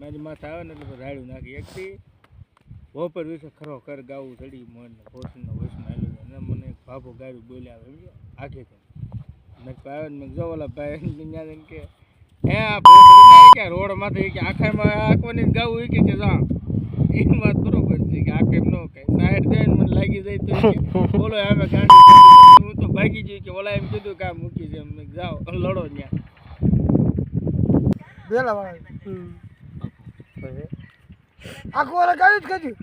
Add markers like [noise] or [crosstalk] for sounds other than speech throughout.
મારી માથે આવે ને એટલે રાડ્યું નાખી. એકથી બપોર વિશે ખરો ખર ગાવું ચડી મન પોષણનો વૈષ્ણવ આવેલું અને મને ભાભો ગાયું બોલ્યા આવે આખે મેં આવે ને. મેં જો ઓલા ભાઈ જઈને કે હે ના કે રોડ માથે કે આખામાં આખવાની ગાવું કે કે જા એ વાત બરોબર છે કે આખે ન કે સાઈડ જાય મને લાગી જાય તો બોલો હવે ગાડી હું તો ભાગી જઈ કે ઓલા એમ કીધું કે આ મૂકી છે. મેં જાઓ, લડો ત્યાં બેલા વાળા. આખું વાળા ગાડી જ કરી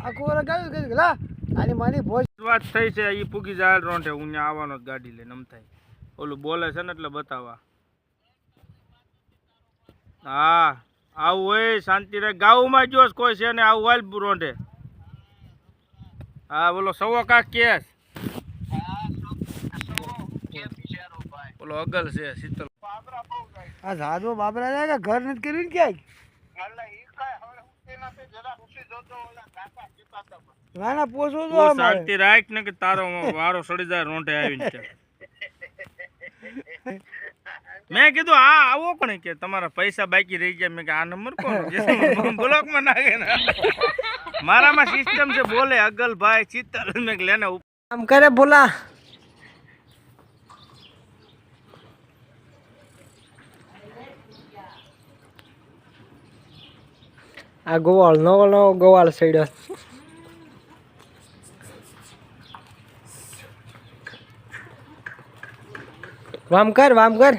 આખું વાળા જ લા આની માની ભોજ વાત થઈ છે એ પૂગી જાય રોંઠે હું ત્યાં આવવાનો જ ગાડી લઈને નમ થાય. ઓલું બોલે છે ને એટલે બતાવવા. હા આવું હોય શાંતિ રે ગાઉમાં જોશ કોઈ છે ને આવું હાલ રોંઠે હા બોલો સવો કાક કેસ? બોલો અગલ છે શીતલ. આ સાધુ બાબરા જાય કે ઘર નથી કર્યું ક્યાંય? ના ના પોસો તો શાંતિ રાખ ને કે તારો વારો સડી જાય રોંટે આવીને મેં કીધું આ આવો કોને કે તમારા પૈસા બાકી રહી ગયા. મેં કે આ નંબર કોણ [laughs] બ્લોકમાં નાખે ને. મારામાં સિસ્ટમ છે બોલે અગલભાઈ ચિત્તલ. મેં લેને ઉપ- આમ કરે બોલા. આ ગોવાળ નવો નવો ગોવાળ સડ્યો વામ કર વામ કર.